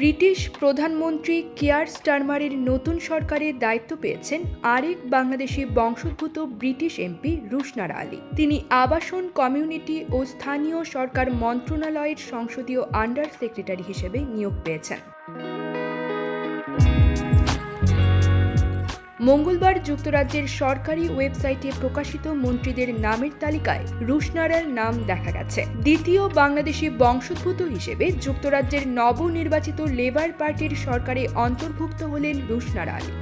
British প্রধানমন্ত্রী কিয়ার স্টারমারের নতুন সরকারের দায়িত্ব পেয়েছেন আরেক বাংলাদেশি বংশোদ্ভূত ব্রিটিশ এমপি রুশনারা আলী। তিনি আবাসন কমিউনিটি ও স্থানীয় সরকার মন্ত্রণালয়ের সংসদীয় আন্ডার সেক্রেটারি হিসেবে নিয়োগ পেয়েছেন। মঙ্গলবার যুক্তরাজ্যের সরকারি ওয়েবসাইটে প্রকাশিত মন্ত্রীদের নামের তালিকায় রুশনারার নাম দেখা গেছে। দ্বিতীয় বাংলাদেশি বংশোদ্ভূত হিসেবে যুক্তরাজ্যের নবনির্বাচিত লেবার পার্টির সরকারে অন্তর্ভুক্ত হলেন রুশনারা আলী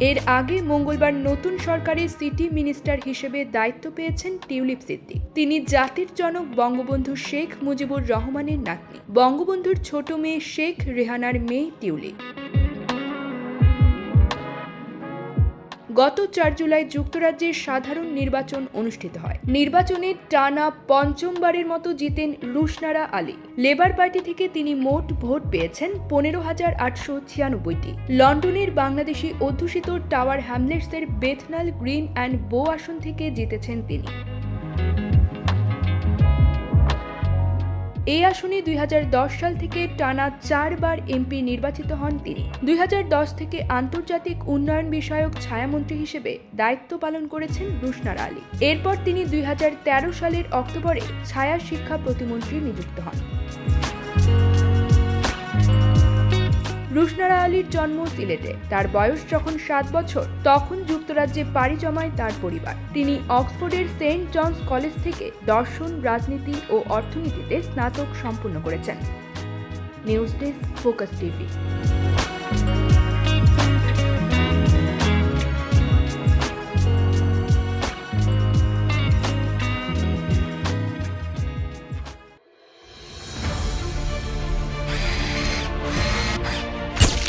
এর আগে মঙ্গলবার নতুন সরকারের সিটি মিনিস্টার হিসেবে দায়িত্ব পেয়েছেন টিউলিপ সিদ্দিক। তিনি জাতির জনক বঙ্গবন্ধু শেখ মুজিবুর রহমানের নাতনি। বঙ্গবন্ধুর ছোট মেয়ে শেখ রেহানার মেয়ে টিউলিপ। গত চার জুলাই যুক্তরাজ্যে সাধারণ নির্বাচন অনুষ্ঠিত হয়। নির্বাচনে টানা পঞ্চমবারের মতো জিতেন রুশনারা আলী। লেবার পার্টি থেকে তিনি মোট ভোট পেয়েছেন পনেরো হাজার আটশো ছিয়ানব্বইটি। লন্ডনের বাংলাদেশি অধ্যুষিত টাওয়ার হ্যামলেটসের বেথনাল গ্রিন অ্যান্ড বো আসন থেকে জিতেছেন তিনি। এই আসনে দুই হাজার দশ সাল থেকে টানা চারবার এমপি নির্বাচিত হন তিনি। দুই হাজার দশ থেকে আন্তর্জাতিক উন্নয়ন বিষয়ক ছায়ামন্ত্রী হিসেবে দায়িত্ব পালন করেছেন রুশনার আলী। এরপর তিনি দুই হাজার তেরো সালের অক্টোবরে ছায়া শিক্ষা প্রতিমন্ত্রী নিযুক্ত হন। আলীর জন্ম সিলেটে। তার বয়স যখন সাত বছর, তখন যুক্তরাজ্যে পাড়ি জমায় তার পরিবার। তিনি অক্সফোর্ডের সেন্ট জনস কলেজ থেকে দর্শন, রাজনীতি ও অর্থনীতিতে স্নাতক সম্পূর্ণ করেছেন। News desk focus TV.